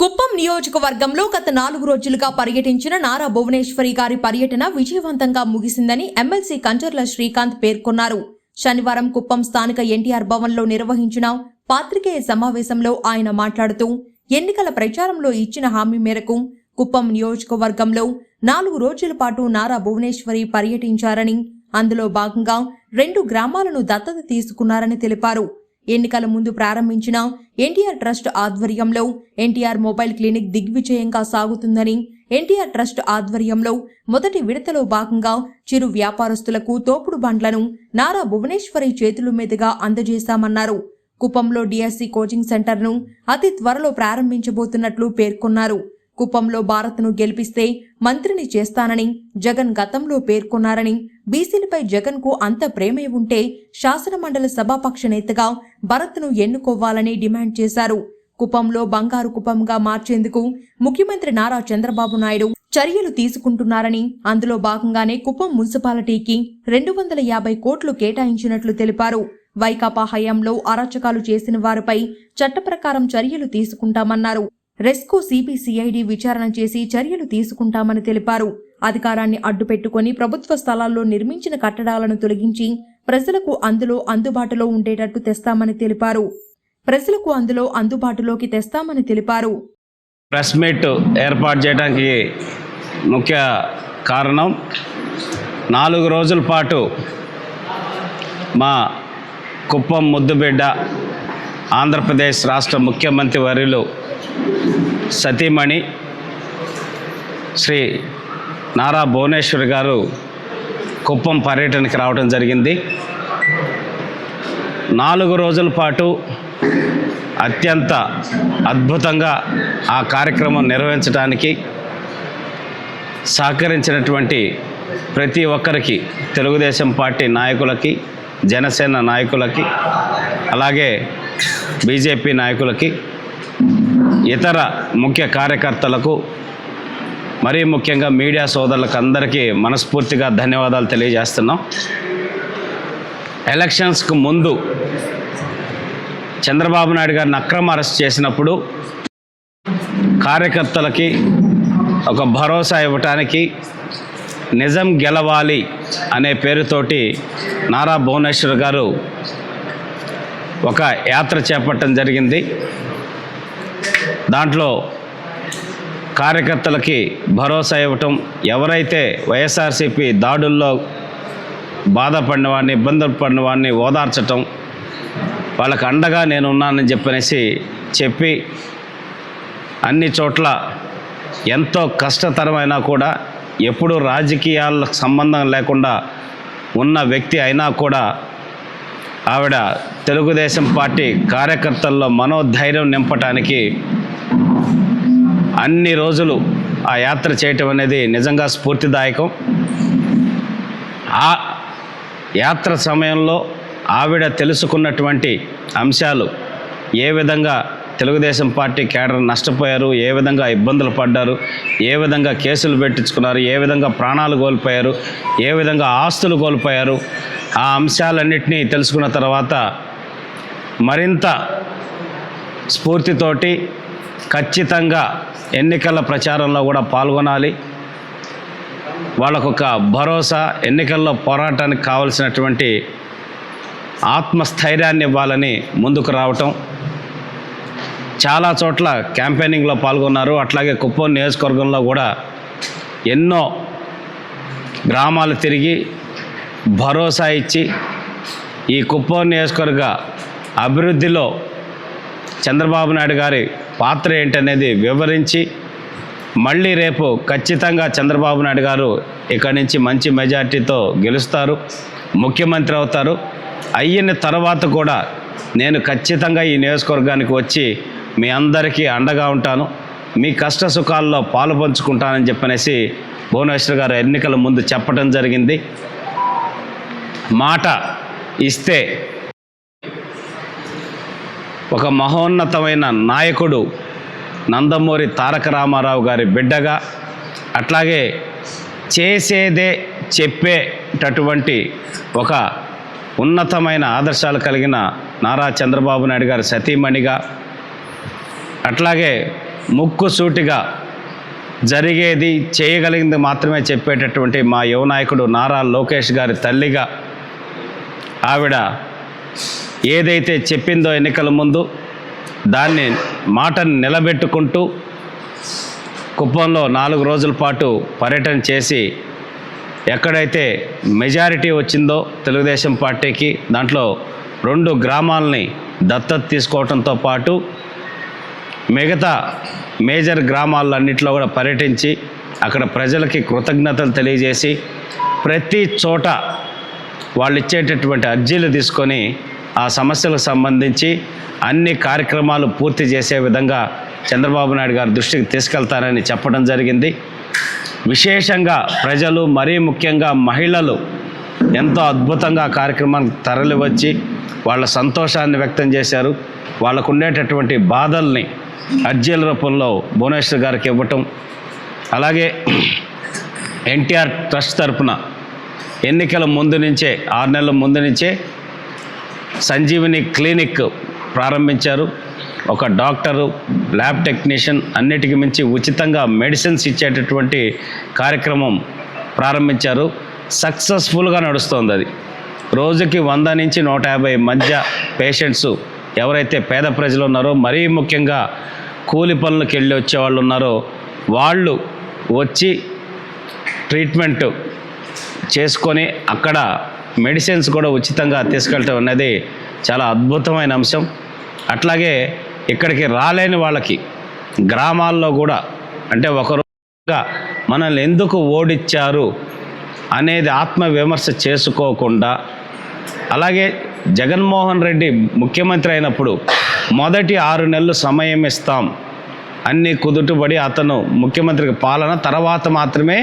కుప్పం నియోజకవర్గంలో గత నాలుగు రోజులుగా పర్యటించిన నారా భువనేశ్వరి గారి పర్యటన విజయవంతంగా ముగిసిందని ఎమ్మెల్సీ కంచర్ల శ్రీకాంత్ పేర్కొన్నారు. శనివారం కుప్పం స్థానిక ఎన్టీఆర్ భవన్లో నిర్వహించిన పాత్రికేయ సమావేశంలో ఆయన మాట్లాడుతూ ఎన్నికల ప్రచారంలో ఇచ్చిన హామీ మేరకు కుప్పం నియోజకవర్గంలో నాలుగు రోజుల పాటు నారా భువనేశ్వరి పర్యటించారని అందులో భాగంగా రెండు గ్రామాలను దత్తత తీసుకున్నారని తెలిపారు. ఎన్నికల ముందు ప్రారంభించిన ఎన్టీఆర్ ట్రస్ట్ ఆధ్వర్యంలో ఎన్టీఆర్ మొబైల్ క్లినిక్ దిగ్విజయంగా సాగుతుందని ఎన్టీఆర్ ట్రస్ట్ ఆధ్వర్యంలో మొదటి విడతలో భాగంగా చిరు వ్యాపారస్తులకు తోపుడు బండ్లను నారా భువనేశ్వరి చేతుల మీదుగా అందజేశామన్నారు. కుప్పంలో డిఎస్సి కోచింగ్ సెంటర్ను అతి త్వరలో ప్రారంభించబోతున్నట్లు పేర్కొన్నారు. కుప్పంలో భారత్ను గెలిపిస్తే మంత్రిని చేస్తానని జగన్ గతంలో పేర్కొన్నారని బీసీలపై జగన్కు అంత ప్రేమే ఉంటే శాసనమండలి సభాపక్ష నేతగా భరత్ను ఎన్నుకోవాలని డిమాండ్ చేశారు. కుప్పంలో బంగారు కుప్పంగా మార్చేందుకు ముఖ్యమంత్రి నారా చంద్రబాబు నాయుడు చర్యలు తీసుకుంటున్నారని అందులో భాగంగానే కుప్పం మున్సిపాలిటీకి రెండు వందల యాభై కోట్లు కేటాయించినట్లు తెలిపారు. వైకాపా హయాంలో అరాచకాలు చేసిన వారిపై చట్ట ప్రకారం చర్యలు తీసుకుంటామన్నారు. రెస్కో సిపిసిఐడి విచారణ చేసి చర్యలు తీసుకుంటామని తెలిపారు. అధికారాన్ని అడ్డుపెట్టుకొని ప్రభుత్వ స్థలాల్లో నిర్మించిన కట్టడాలను తొలగించి ప్రజలకు అందులో అందుబాటులో ఉండేటట్టు తెస్తామని తెలిపారు. ప్రజలకు అందులో అందుబాటులోకి తెస్తామని తెలిపారు. ప్రెస్ మీట్ ఏర్పాటు చేయడానికి ముఖ్య కారణం నాలుగు రోజుల పాటు మా కుప్పం ముద్దుబిడ్డ ఆంధ్రప్రదేశ్ రాష్ట్ర ముఖ్యమంత్రి వర్యులు సతీమణి శ్రీ నారా భువనేశ్వరి గారు కుప్పం పర్యటనకి రావడం జరిగింది. నాలుగు రోజుల పాటు అత్యంత అద్భుతంగా ఆ కార్యక్రమం నిర్వహించడానికి సహకరించినటువంటి ప్రతి ఒక్కరికి తెలుగుదేశం పార్టీ నాయకులకి జనసేన నాయకులకి అలాగే బీజేపీ నాయకులకి ఇతర ముఖ్య కార్యకర్తలకు మరీ ముఖ్యంగా మీడియా సోదరులకు అందరికీ మనస్ఫూర్తిగా ధన్యవాదాలు తెలియజేస్తున్నాం. ఎలక్షన్స్కు ముందు చంద్రబాబు నాయుడు గారిని అక్రమ అరెస్ట్ చేసినప్పుడు కార్యకర్తలకి ఒక భరోసా ఇవ్వటానికి నిజం గెలవాలి అనే పేరుతోటి నారా భువనేశ్వర్ గారు ఒక యాత్ర చేపట్టడం జరిగింది. దాంట్లో కార్యకర్తలకి భరోసా ఇవ్వటం ఎవరైతే వైఎస్ఆర్సీపీ దాడుల్లో బాధపడిన వాడిని ఇబ్బందులు పడిన వాడిని ఓదార్చటం వాళ్ళకి అండగా నేను ఉన్నానని చెప్పనేసి చెప్పి అన్ని చోట్ల ఎంతో కష్టతరమైనా కూడా ఎప్పుడు రాజకీయాలకు సంబంధం లేకుండా ఉన్న వ్యక్తి అయినా కూడా ఆవిడ తెలుగుదేశం పార్టీ కార్యకర్తల్లో మనోధైర్యం నింపటానికి అన్ని రోజులు ఆ యాత్ర చేయటం అనేది నిజంగా స్ఫూర్తిదాయకం. ఆ యాత్ర సమయంలో ఆవిడ తెలుసుకున్నటువంటి అంశాలు ఏ విధంగా తెలుగుదేశం పార్టీ కేడర్ నష్టపోయారు ఏ విధంగా ఇబ్బందులు పడ్డారు ఏ విధంగా కేసులు పెట్టించుకున్నారు ఏ విధంగా ప్రాణాలు కోల్పోయారు ఏ విధంగా ఆస్తులు కోల్పోయారు ఆ అంశాలన్నింటినీ తెలుసుకున్న తర్వాత మరింత స్ఫూర్తితోటి ఖచ్చితంగా ఎన్నికల ప్రచారంలో కూడా పాల్గొనాలి. వాళ్ళకొక భరోసా ఎన్నికల్లో పోరాటానికి కావలసినటువంటి ఆత్మస్థైర్యాన్ని ఇవ్వాలని ముందుకు రావటం. చాలా చోట్ల క్యాంపెయినింగ్లో పాల్గొన్నారు. అట్లాగే కుప్పం నియోజకవర్గంలో కూడా ఎన్నో గ్రామాలు తిరిగి భరోసా ఇచ్చి ఈ కుప్పం నియోజకవర్గ అభివృద్ధిలో చంద్రబాబు నాయుడు గారి పాత్ర ఏంటనేది వివరించి మళ్ళీ రేపు ఖచ్చితంగా చంద్రబాబు నాయుడు గారు ఇక్కడి నుంచి మంచి మెజార్టీతో గెలుస్తారు ముఖ్యమంత్రి అవుతారు. అయిన తర్వాత కూడా నేను ఖచ్చితంగా ఈ నియోజకవర్గానికి వచ్చి మీ అందరికీ అండగా ఉంటాను. మీ కష్ట సుఖాల్లో పాలు పంచుకుంటానని చెప్పనేసి భువనేశ్వర్ గారు ఎన్నికల ముందు చెప్పడం జరిగింది. మాట ఇస్తే ఒక మహోన్నతమైన నాయకుడు నందమూరి తారక రామారావు గారి బిడ్డగా అట్లాగే చేసేదే చెప్పేటటువంటి ఒక ఉన్నతమైన ఆదర్శాలు కలిగిన నారా చంద్రబాబు నాయుడు గారి సతీమణిగా అట్లాగే ముక్కు సూటిగా జరిగేది చేయగలిగింది మాత్రమే చెప్పేటటువంటి మా యువ నాయకుడు నారా లోకేష్ గారి తల్లిగా ఆవిడ ఏదైతే చెప్పిందో ఎన్నికల ముందు దాన్ని మాటను నిలబెట్టుకుంటూ కుప్పంలో నాలుగు రోజుల పాటు పర్యటన చేసి ఎక్కడైతే మెజారిటీ వచ్చిందో తెలుగుదేశం పార్టీకి దాంట్లో రెండు గ్రామాలని దత్తత తీసుకోవడంతో పాటు మిగతా మేజర్ గ్రామాలన్నింటిలో కూడా పర్యటించి అక్కడ ప్రజలకి కృతజ్ఞతలు తెలియజేసి ప్రతి చోట వాళ్ళు ఇచ్చేటటువంటి అర్జీలు తీసుకొని ఆ సమస్యలకు సంబంధించి అన్ని కార్యక్రమాలు పూర్తి చేసే విధంగా చంద్రబాబు నాయుడు గారి దృష్టికి తీసుకెళ్తారని చెప్పడం జరిగింది. విశేషంగా ప్రజలు మరీ ముఖ్యంగా మహిళలు ఎంతో అద్భుతంగా ఆ కార్యక్రమానికి తరలివచ్చి వాళ్ళ సంతోషాన్ని వ్యక్తం చేశారు. వాళ్ళకు ఉండేటటువంటి బాధల్ని అర్జీల రూపంలో భువనేశ్వర్ గారికి ఇవ్వటం అలాగే ఎన్టీఆర్ ట్రస్ట్ తరపున ఎన్నికల ముందు నుంచే ఆరు నెలల ముందు నుంచే సంజీవిని క్లినిక్ ప్రారంభించారు. ఒక డాక్టరు ల్యాబ్ టెక్నీషియన్ అన్నిటికి మించి ఉచితంగా మెడిసిన్స్ ఇచ్చేటటువంటి కార్యక్రమం ప్రారంభించారు. సక్సెస్ఫుల్గా నడుస్తోంది అది. రోజుకి వంద నుంచి నూట యాభై మధ్య పేషెంట్స్ ఎవరైతే పేద ప్రజలు ఉన్నారో మరీ ముఖ్యంగా కూలి పనులకు వెళ్ళి వచ్చేవాళ్ళు ఉన్నారో వాళ్ళు వచ్చి ట్రీట్మెంట్ చేసుకొని అక్కడ మెడిసిన్స్ కూడా ఉచితంగా తీసుకెళ్ళటం అనేది చాలా అద్భుతమైన అంశం. అట్లాగే ఇక్కడికి రాలేని వాళ్ళకి గ్రామాల్లో కూడా అంటే ఒకరోజుగా మనల్ని ఎందుకు ఓడిచ్చారు అనేది ఆత్మవిమర్శ చేసుకోకుండా అలాగే జగన్మోహన్ రెడ్డి ముఖ్యమంత్రి అయినప్పుడు మొదటి ఆరు నెలలు సమయం ఇస్తాం. అన్ని కుదుటబడి అతను ముఖ్యమంత్రికి పాలన తర్వాత మాత్రమే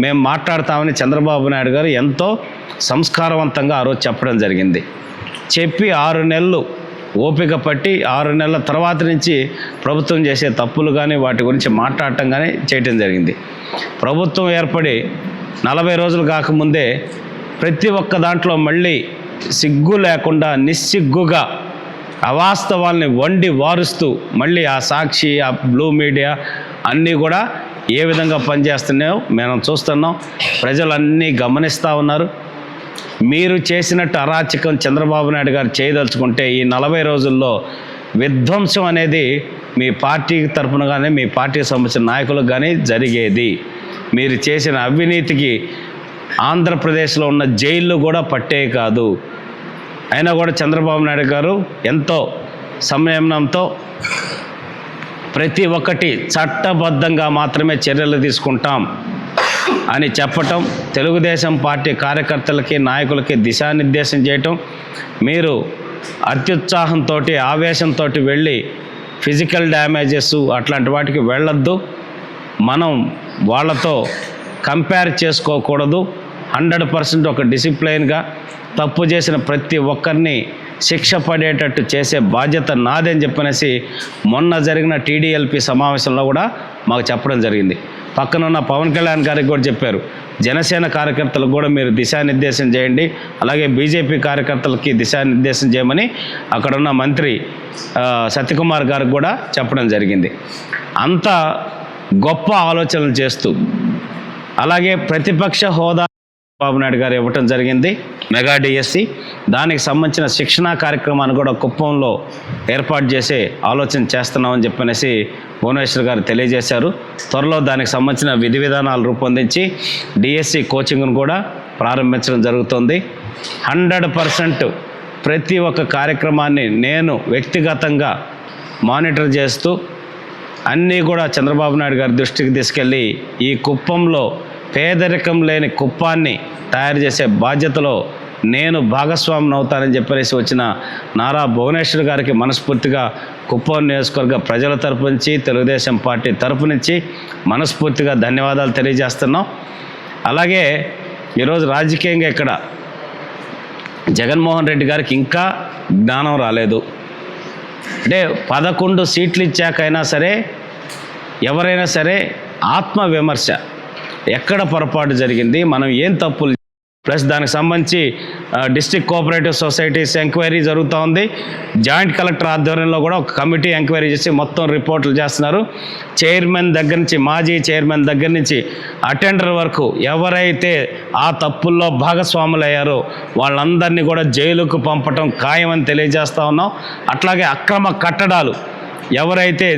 మేము మాట్లాడతామని చంద్రబాబు నాయుడు గారు ఎంతో సంస్కారవంతంగా ఆ రోజు చెప్పడం జరిగింది. చెప్పి ఆరు నెలలు ఓపిక పట్టి ఆరు నెలల తర్వాత నుంచి ప్రభుత్వం చేసే తప్పులు కానీ వాటి గురించి మాట్లాడటం కానీ చేయటం జరిగింది. ప్రభుత్వం ఏర్పడి నలభై రోజులు కాకముందే ప్రతి ఒక్క దాంట్లో మళ్ళీ సిగ్గు లేకుండా నిస్సిగ్గుగా అవాస్తవాల్ని వండి వారుస్తూ మళ్ళీ ఆ సాక్షి ఆ బ్లూ మీడియా అన్నీ కూడా ఏ విధంగా పనిచేస్తున్నాయో మేము చూస్తున్నాం. ప్రజలన్నీ గమనిస్తూ ఉన్నారు. మీరు చేసినట్టు అరాచకం చంద్రబాబు నాయుడు గారు చేయదలుచుకుంటే ఈ నలభై రోజుల్లో విధ్వంసం అనేది మీ పార్టీ తరఫున కానీ మీ పార్టీకి సంబంధించిన నాయకులకు కానీ జరిగేది. మీరు చేసిన అవినీతికి ఆంధ్రప్రదేశ్లో ఉన్న జైళ్ళు కూడా పట్టే కాదు. అయినా కూడా చంద్రబాబు నాయుడు గారు ఎంతో సంయమనంతో ప్రతి ఒక్కటి చట్టబద్ధంగా మాత్రమే చర్యలు తీసుకుంటాం అని చెప్పటం తెలుగుదేశం పార్టీ కార్యకర్తలకి నాయకులకి దిశానిర్దేశం చేయటం మీరు అత్యుత్సాహంతో ఆవేశంతో వెళ్ళి ఫిజికల్ డ్యామేజెస్ అట్లాంటి వాటికి వెళ్ళొద్దు. మనం వాళ్ళతో కంపేర్ చేసుకోకూడదు. హండ్రెడ్ పర్సెంట్ ఒక డిసిప్లైన్గా తప్పు చేసిన ప్రతి ఒక్కరిని శిక్ష పడేటట్టు చేసే బాధ్యత నాదని చెప్పనేసి మొన్న జరిగిన టీడీఎల్పీ సమావేశంలో కూడా మాకు చెప్పడం జరిగింది. పక్కనున్న పవన్ కళ్యాణ్ గారికి కూడా చెప్పారు. జనసేన కార్యకర్తలకు కూడా మీరు దిశానిర్దేశం చేయండి. అలాగే బీజేపీ కార్యకర్తలకి దిశానిర్దేశం చేయమని అక్కడున్న మంత్రి సత్యకుమార్ గారికి కూడా చెప్పడం జరిగింది. అంత గొప్ప ఆలోచనలు చేస్తూ అలాగే ప్రతిపక్ష హోదా బాబు నాయుడు గారు ఇవ్వటం జరిగింది. మెగా డిఎస్సి దానికి సంబంధించిన శిక్షణా కార్యక్రమాన్ని కూడా కుప్పంలో ఏర్పాటు చేసే ఆలోచన చేస్తున్నామని చెప్పనేసి భువనేశ్వర్ గారు తెలియజేశారు. త్వరలో దానికి సంబంధించిన విధి విధానాలు రూపొందించి డిఎస్సి కోచింగ్ను కూడా ప్రారంభించడం జరుగుతుంది. హండ్రెడ్ పర్సెంట్ ప్రతి ఒక్క కార్యక్రమాన్ని నేను వ్యక్తిగతంగా మానిటర్ చేస్తూ అన్నీ కూడా చంద్రబాబు నాయుడు గారి దృష్టికి తీసుకెళ్ళి ఈ కుప్పంలో పేదరికం లేని కుప్పాన్ని తయారు చేసే బాధ్యతలో నేను భాగస్వామిని అవుతానని చెప్పేసి వచ్చిన నారా భువనేశ్వర్ గారికి మనస్ఫూర్తిగా కుప్పం నియోజకవర్గ ప్రజల తరపు నుంచి తెలుగుదేశం పార్టీ తరపు నుంచి మనస్ఫూర్తిగా ధన్యవాదాలు తెలియజేస్తున్నాం. అలాగే ఈరోజు రాజకీయంగా ఇక్కడ జగన్మోహన్ రెడ్డి గారికి ఇంకా జ్ఞానం రాలేదు. అంటే పదకొండు సీట్లు ఇచ్చాకైనా సరే ఎవరైనా సరే ఆత్మ విమర్శ ఎక్కడ పొరపాటు జరిగింది? మనం ఏం తప్పులు ప్లస్ దానికి సంబంధించి డిస్టిక్ కోఆపరేటివ్ సొసైటీస్ ఎంక్వైరీ జరుగుతూ ఉంది. జాయింట్ కలెక్టర్ ఆధ్వర్యంలో కూడా ఒక కమిటీ ఎంక్వైరీ చేసి మొత్తం రిపోర్ట్లు చేస్తున్నారు. చైర్మన్ దగ్గర నుంచి మాజీ చైర్మన్ దగ్గర నుంచి అటెండర్ వరకు ఎవరైతే ఆ తప్పుల్లో భాగస్వాములయ్యారో వాళ్ళందరినీ కూడా జైలుకు పంపటం ఖాయమని తెలియజేస్తూ ఉన్నాం. అట్లాగే అక్రమ కట్టడాలు ఎవరైతే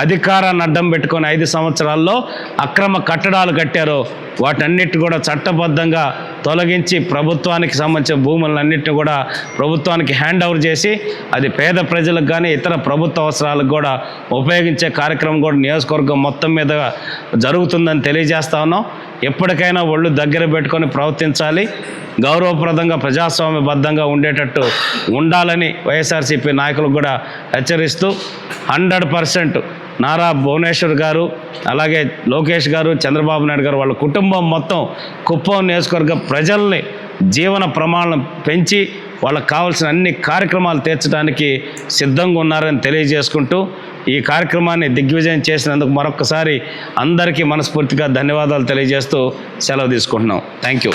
అధికారాన్ని అడ్డం పెట్టుకొని ఐదు సంవత్సరాల్లో అక్రమ కట్టడాలు కట్టారో. వాటన్నిటి కూడా చట్టబద్ధంగా తొలగించి ప్రభుత్వానికి సంబంధించిన భూములన్నింటినీ కూడా ప్రభుత్వానికి హ్యాండ్ ఓవర్ చేసి అది పేద ప్రజలకు కానీ ఇతర ప్రభుత్వ అవసరాలకు కూడా ఉపయోగించే కార్యక్రమం కూడా నియోజకవర్గం మొత్తం మీద జరుగుతుందని తెలియజేస్తా ఉన్నాం. ఎప్పటికైనా ఒళ్ళు దగ్గర పెట్టుకొని ప్రవర్తించాలి. గౌరవప్రదంగా ప్రజాస్వామ్యబద్ధంగా ఉండేటట్టు ఉండాలని వైఎస్ఆర్సీపీ నాయకులకు కూడా హెచ్చరిస్తూ హండ్రెడ్ పర్సెంట్ నారా భువనేశ్వర్ గారు అలాగే లోకేష్ గారు చంద్రబాబు నాయుడు గారు వాళ్ళ కుటుంబం మొత్తం కుప్పం నియోజకవర్గ ప్రజల్ని జీవన ప్రమాణం పెంచి వాళ్ళకి కావాల్సిన అన్ని కార్యక్రమాలు తీర్చడానికి సిద్ధంగా ఉన్నారని తెలియజేసుకుంటూ ఈ కార్యక్రమాన్ని దిగ్విజయం చేసినందుకు మరొకసారి అందరికీ మనస్ఫూర్తిగా ధన్యవాదాలు తెలియజేస్తూ సెలవు తీసుకుంటున్నాం. Thank you